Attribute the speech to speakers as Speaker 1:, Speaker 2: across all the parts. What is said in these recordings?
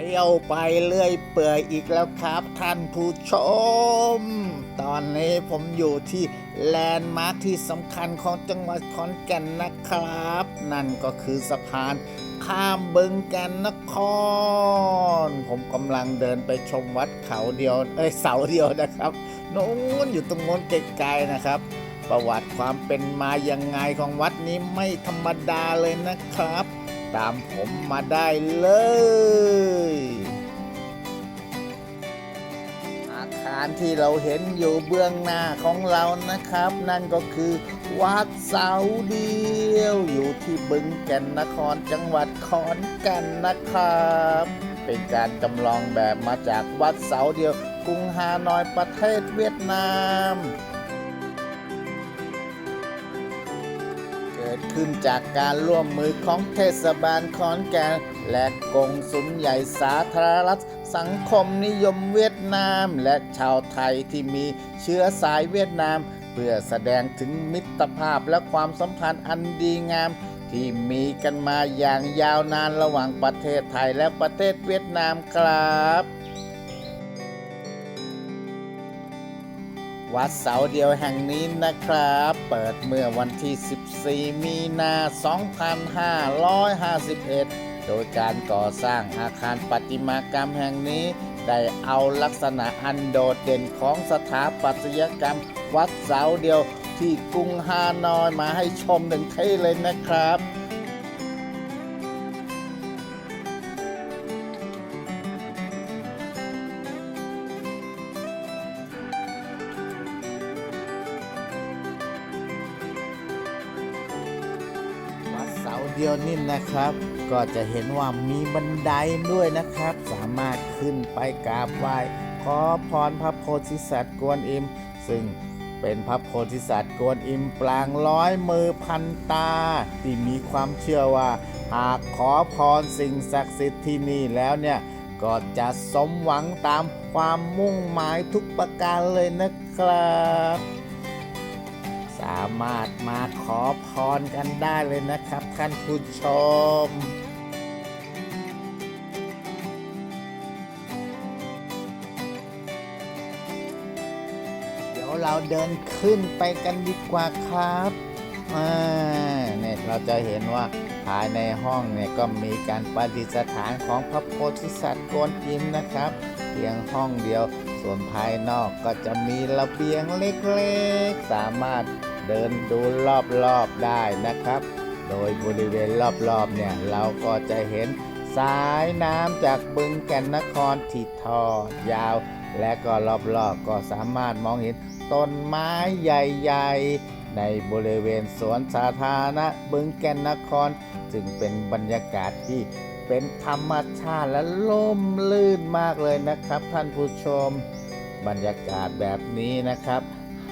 Speaker 1: ที่ยวไปเรื่อยเปื่อยอีกแล้วครับท่านผู้ชม ตอนนี้ผมอยู่ที่แลนด์มาร์คที่สำคัญของจังหวัดขอนแก่นนะครับ นั่นก็คือสะพานข้ามบึงแก่นนคร ผมกำลังเดินไปชมวัดเขาเดียว เอ้ยเสาเดียวนะครับโน้นอยู่ตรงโน้นไกลๆนะครับประวัติความเป็นมายังไงของวัดนี้ไม่ธรรมดาเลยนะครับ ตามผมมาได้เลยอาคารที่เราเห็นอยู่เบื้องหน้าของเรานะครับ นั่นก็คือวัดเสาเดียว อยู่ที่บึงแก่นนครจังหวัดขอนแก่นนะครับ เป็นการจำลองแบบมาจากวัดเสาเดียวกรุงฮานอยประเทศเวียดนาม กิดขึ้นจากการร่วมมือของเทศบาลขอนแก่นและกงสุลใหญ่สาธารณรัฐสังคมนิยมเวียดนาม และชาวไทยที่มีเชื้อสายเวียดนาม เพื่อแสดงถึงมิตรภาพและความสัมพันธ์อันดีงาม ที่มีกันมาอย่างยาวนานระหว่างประเทศไทยและประเทศเวียดนามครับ วัดเสาเดียวแห่งนี้นะครับ เปิดเมื่อวันที่ 14 มีนา 2551 โดยการก่อสร้างอาคารประติมากรรมแห่งนี้ ได้เอาลักษณะอันโดดเด่นของสถาปัตยกรรม วัดเสาเดียวที่กรุงฮานอยมาให้ชมหนึ่งที่เลยนะครับาเดียวนี่นะครับ ก็จะเห็นว่ามีบันไดด้วยนะครับ สามารถขึ้นไปกราบไหว้ขอพรพระโพธิสัตว์กวนอิม ซึ่งเป็นพระโพธิสัตว์กวนอิมปลางร้อยมือพันตา ที่มีความเชื่อว่า หากขอพรสิ่งศักดิ์สิทธิ์ที่นี่แล้วเนี่ย ก็จะสมหวังตามความมุ่งหมายทุกประการเลยนะครับ สามารถมาขอพรกันได้เลยนะครับท่านผู้ชม เดี๋ยวเราเดินขึ้นไปกันดีกว่าครับอ่าเนี่ยเราจะเห็นว่าภายในห้องเนี่ยก็มีการประดิษฐานของพระโพธิสัตว์โกวนอิมนะครับเพียงห้องเดียว ส่วนภายนอกก็จะมีระเบียงเล็กๆ สามารถ เดินดูรอบๆได้นะครับ โดยบริเวณรอบๆเนี่ยเราก็จะเห็นสายน้ำจากบึงแก่นนครที่ทอยาว และก็รอบๆก็สามารถมองเห็นต้นไม้ใหญ่ๆ ในบริเวณสวนสาธารณะบึงแก่นนคร จึงเป็นบรรยากาศที่เป็นธรรมชาติและล่มลื่นมากเลยนะครับ ท่านผู้ชม บรรยากาศแบบนี้นะครับ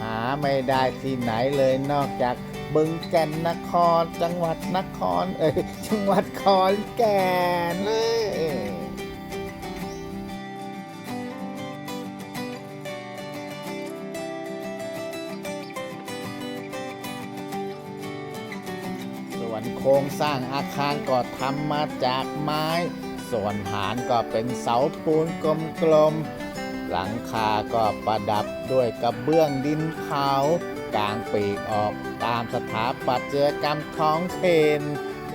Speaker 1: หาไม่ได้ที่ไหนเลยนอกจากบึงแก่นนคร จังหวัดนคร เอ้ยจังหวัดขอนแก่นเอ้ยส่วนโครงสร้างอาคารก็ทำมาจากไม้ ส่วนฐานก็เป็นเสาปูนกลมๆ หลังคาก็ประดับด้วยกระเบื้องดินเผากลางปีกออกตามสถาปัตยกรรมท้องถิ่น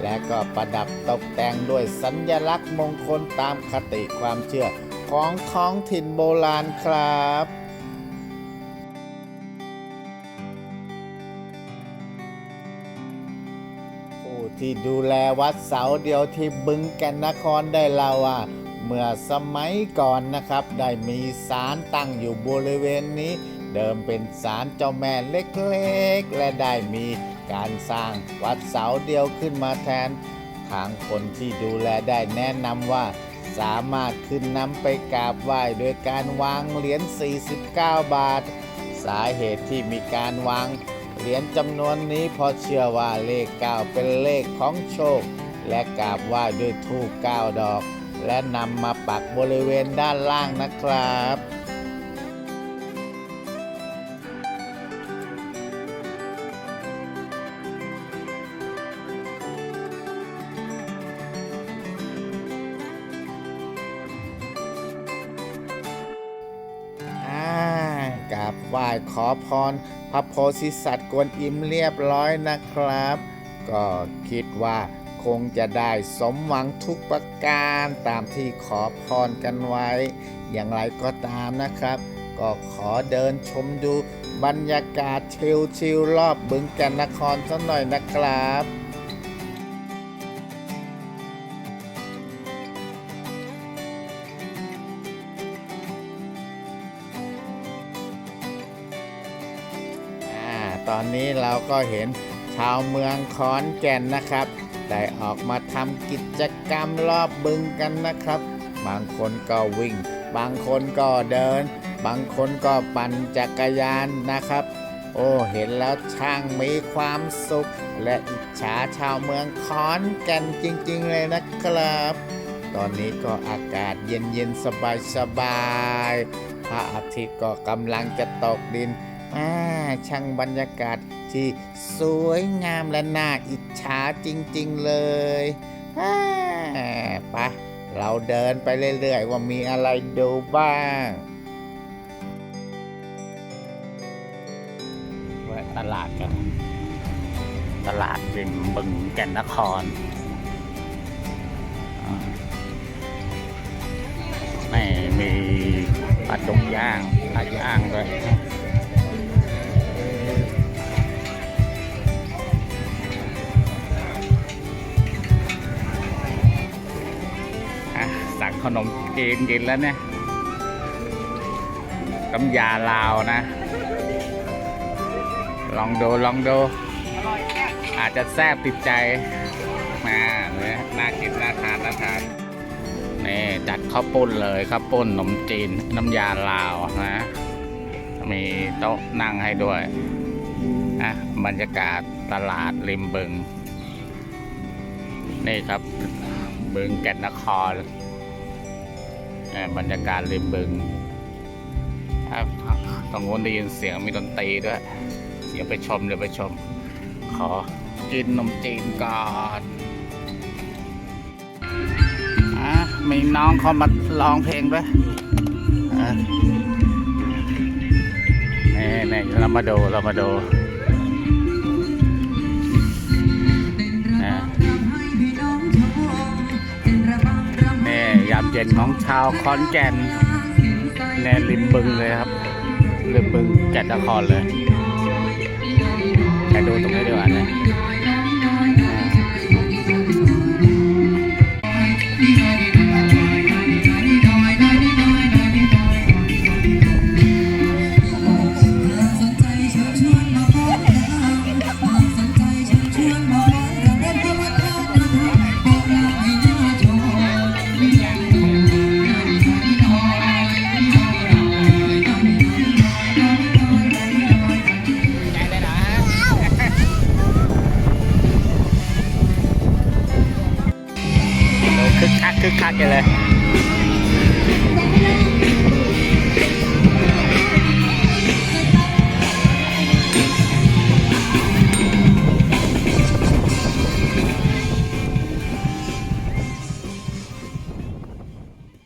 Speaker 1: และก็ประดับตกแต่งด้วยสัญลักษณ์มงคลตามคติความเชื่อของท้องถิ่นโบราณครับผู้ที่ดูแลวัดเสาเดียวที่บึงแก่นนครได้เล่าว่า เมื่อสมัยก่อนนะครับ ได้มีศาลตั้งอยู่บริเวณนี้ เดิมเป็นศาลเจ้าแม่เล็กๆ และได้มีการสร้างวัดเสาเดียวขึ้นมาแทน ทางคนที่ดูแลได้แนะนำว่าสามารถขึ้นนำไปกราบไหว้โดยการวางเหรียญ 49 บาท สาเหตุที่มีการวางเหรียญจำนวนนี้เพราะเชื่อว่าเลข 9 เป็นเลขของโชค และกราบไหว้ด้วยธูป9ดอก และนำมาปักบริเวณด้านล่างนะครับกราบไหว้ขอพร พระโพธิสัตว์กวนอิมเรียบร้อยนะครับ ก็คิดว่า คงจะได้สมหวังทุกประการตามที่ขอพรกันไว้ อย่างไรก็ตามนะครับ ก็ขอเดินชมดูบรรยากาศชิลๆรอบบึงแกันนครสักหน่อยนะครับอ่าตอนนี้เราก็เห็นชาวเมืองขอนแก่นนะครับ ได้ออกมาทำกิจกรรมรอบบึงกันนะครับ บางคนก็วิ่ง บางคนก็เดิน บางคนก็ปั่นจักรยานนะครับ โอ้เห็นแล้วช่างมีความสุข และอิจฉาชาวเมืองขอนก่นจริงๆเลยนะครับ ตอนนี้ก็อากาศเย็นๆสบายๆพระอาทิตย์ก็กำลังจะตกดิน อ่าช่างบรรยากาศที่สวยงามและน่าอิจฉาจริง ๆ เลยอ่าไปะเราเดินไปเรื่อย ๆ ว่ามีอะไรดูบ้างแวะตลาดกัน ตลาดริมบึงแก่นนครไม่มีปลาดุกย่างปลาย่างด้วย นมจีนกินแล้วเนี่ยน้ำยาลาวนะ ลองดูลองดู อาจจะแซ่บติดใจมาเนี่ยน่ากินน่าทานน่าทานนี่จัดข้าวปุ้นเลยข้าวปุ้นขนมจีนน้ำยาลาวนะ มีโต๊ะนั่งให้ด้วยอะบรรยากาศตลาดริมบึง นี่ครับบึงแก่นนคร บรรยากาศริมบึงตรงนู้นได้ยินเสียงมีดนตรีด้วยเดี๋ยวไปชมเดี๋ยวไปชม ขอกินนมจีนก่อนอะมีน้องเขามาร้องเพลงด้วยอะนี่นี่เรามาดูเรามาดู เย็นของชาวคอนแก่นแนริมบึงเลยครับริมบึงแก่นนครเลยแต่ดูตรงนี้ดีกว่านะ กันเลย